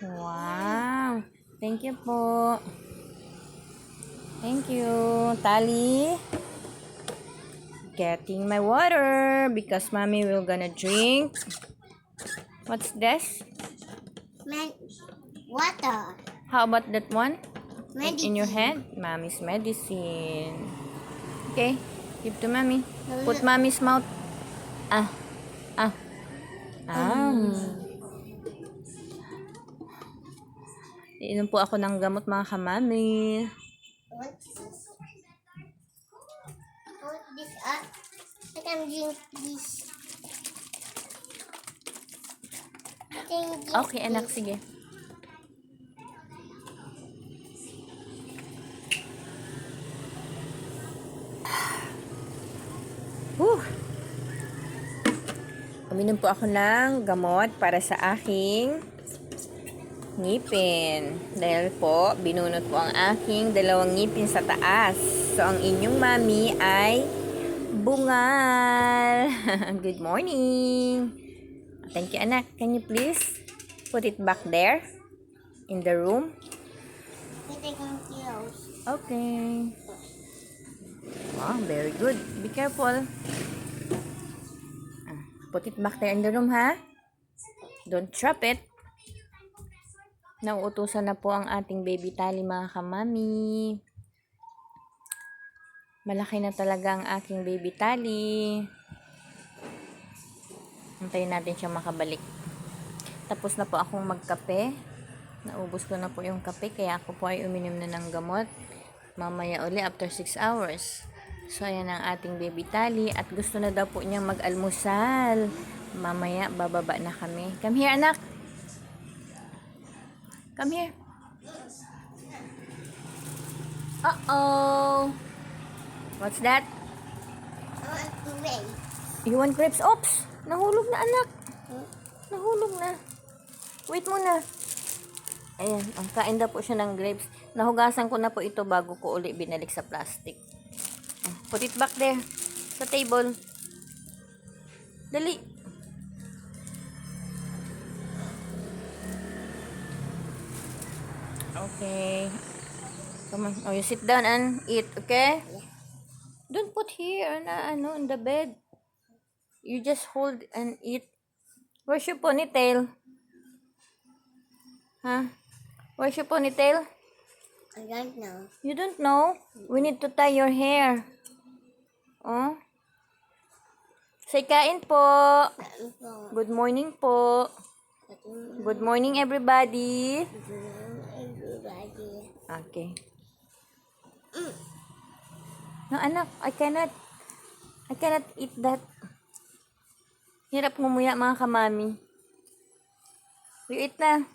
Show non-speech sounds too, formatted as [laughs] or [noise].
Wow. Thank you po. Thank you. Tali. Getting my water because mommy will gonna drink. What's this? Man, water. How about that one? Medicine. In your hand? Mommy's medicine. Okay. Give to mommy. Put mommy's mouth. Ah. Ah. Ah. Iinom po ako ng gamot mga kamami. Drink Okay, anak. Sige. Whew. Uminom po ako ng gamot para sa aking ngipin. Dahil po, binunot po ang aking dalawang ngipin sa taas. So, ang inyong mami ay bungal. [laughs] Good morning. Thank you, anak. Can you please put it back there in the room? Okay. Wow, very good. Be careful. Ah, Put it back there in the room, ha? Don't drop it. Nauutusan na po ang ating baby tali, mga kamami. Malaki na talaga ang aking baby tali. Antayin natin siya makabalik. Tapos na po akong magkape. Naubos ko na po yung kape, kaya ako po ay uminom na ng gamot. Mamaya uli after 6 hours. So, ayan ang ating baby tali. At gusto na daw po niyang mag-almusal. Mamaya, bababa na kami. Come here, anak. Come here. Uh-oh. What's that? You want grapes? Oops! Nahulog na, anak. Nahulog na. Wait muna. Ayan, ang kain daw po siya ng grapes. Nahugasan ko na po ito bago ko uli binalik sa plastic. Put it back there. Sa table. Dali. Okay. Come on. Oh, you sit down and eat, okay? Don't put here na ano in the bed. You just hold and eat. Where's your ponytail? Huh? Where's your ponytail? I don't know. You don't know? We need to tie your hair. Oh? Say kain po. Good morning po. Good morning everybody. Everybody. Okay. No, anak, I cannot. I cannot eat that. Hirap ngumuya mga kamami. You eat na.